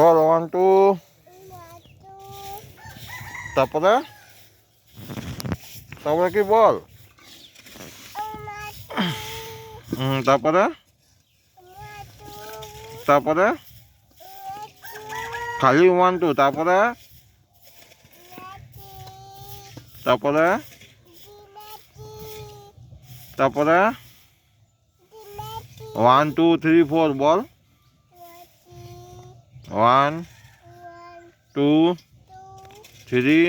বল one two তারপরে? তারপরে কি বল? হুম তারপরে? তারপরে? খালি ওয়ান টু তারপরে? তারপরে? তারপরে? ওয়ান টু থ্রি ফোর বল। One two three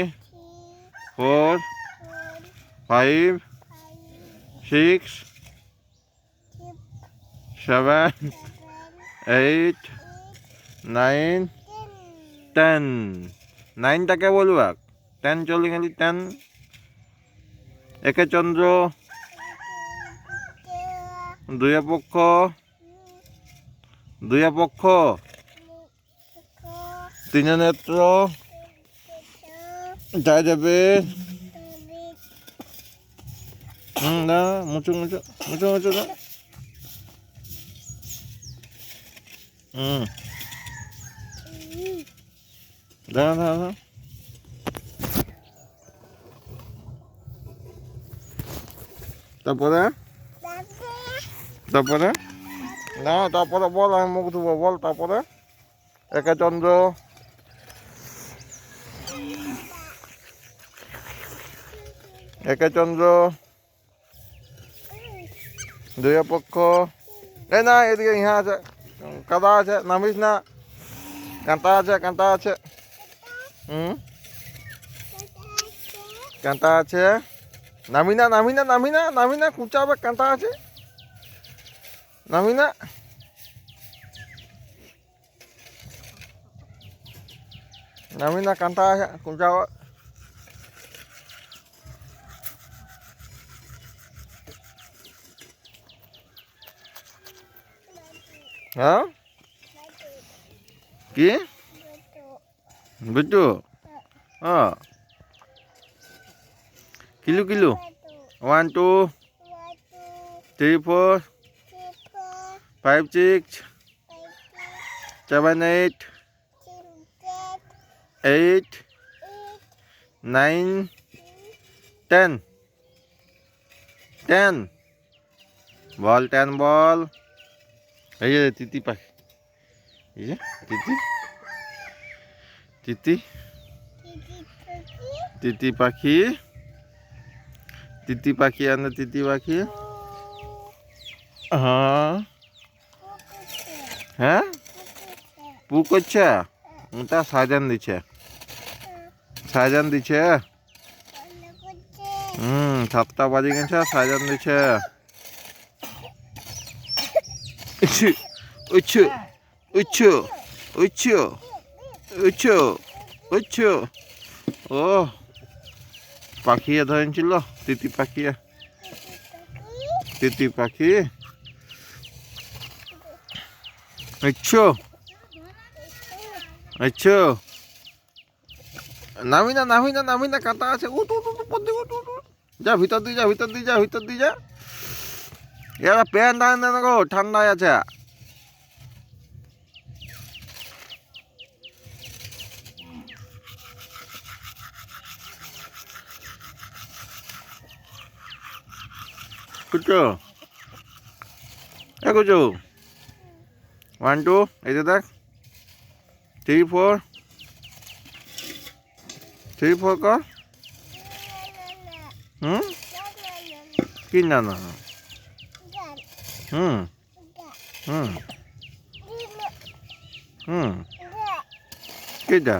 four five six seven eight nine ten নাইনটাকে বলবা? টেন চলে গেলি টেন একে চন্দ্র দুয়ে পক্ষ দুয়ে পক্ষ তিনে নেত্র। জয় দেবে হুম না মুচু মুচু মুচু হুম। দাঁড়া দাঁড়া তারপরে? তারপরে? না, তারপরে বল, আমি মুখ ধুবো, বল, তারপরে? একে চন্দ্র একে চন্দ্র, দুই পক্ষ এই না, এদিকে ইহা আছে। কাদা আছে, নামিস না। কাঁটা আছে কাঁটা আছে। হুম? কাঁটা আছে। নামি না নামি না নামি না নামি না কুচাবে কাঁটা আছে। নামি না। নামি না কাঁটা আছে কুচাবে হ্যাঁ কি বিট্টু হ্যাঁ kilo kilo one two three four five six seven eight eight nine ten ten বল টেন বল এই যে তিতি পাখি। এই যে তিতি। তিতি। তিতি পাখি। তিতি পাখি আনে তিতি পাখি। হ্যাঁ। হ্যাঁ? পু করছে? ওটা সাজান দিচ্ছে। সাজান দিচ্ছে? হুম, সাতটা বাজে গেছে, সাজান দিচ্ছে। উচ্ছু উচ্ছু উচ্ছু উচ্ছু উচ্ছু উচ্ছু ও পাখি ধরেছিল তিতি পাখি তিতি পাখি উচ্ছু উচ্ছু নামি না নামি না নামি না কাঁটা আছে উঠ উঠ উঠ। যা ভিতর দিয়ে যা ভিতর দিয়ে যা ভিতর দিয়ে যা এরা প্যান্ট আনে না গো, ঠান্ডায় আছে। কুচো। এ কুচো। ওয়ান টু এই যে দেখ। থ্রি ফোর থ্রি ফোর কর। হুম? কি না না। হুম। হুম। হুম। কিটা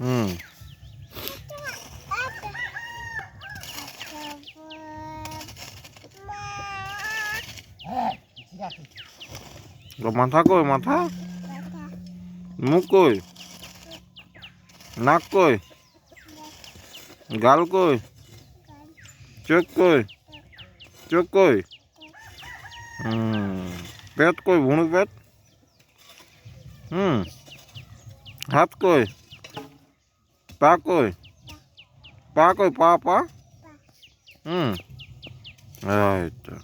হুম। মাথা কই মাথা? মুখ কই? নাক কই? গাল কই? চোখ কই? চোখ কই? পেট কই? ভুঁড়ু পেট? হুম, হাত কই? পা কই? পা কই? পা পা? হুম তো।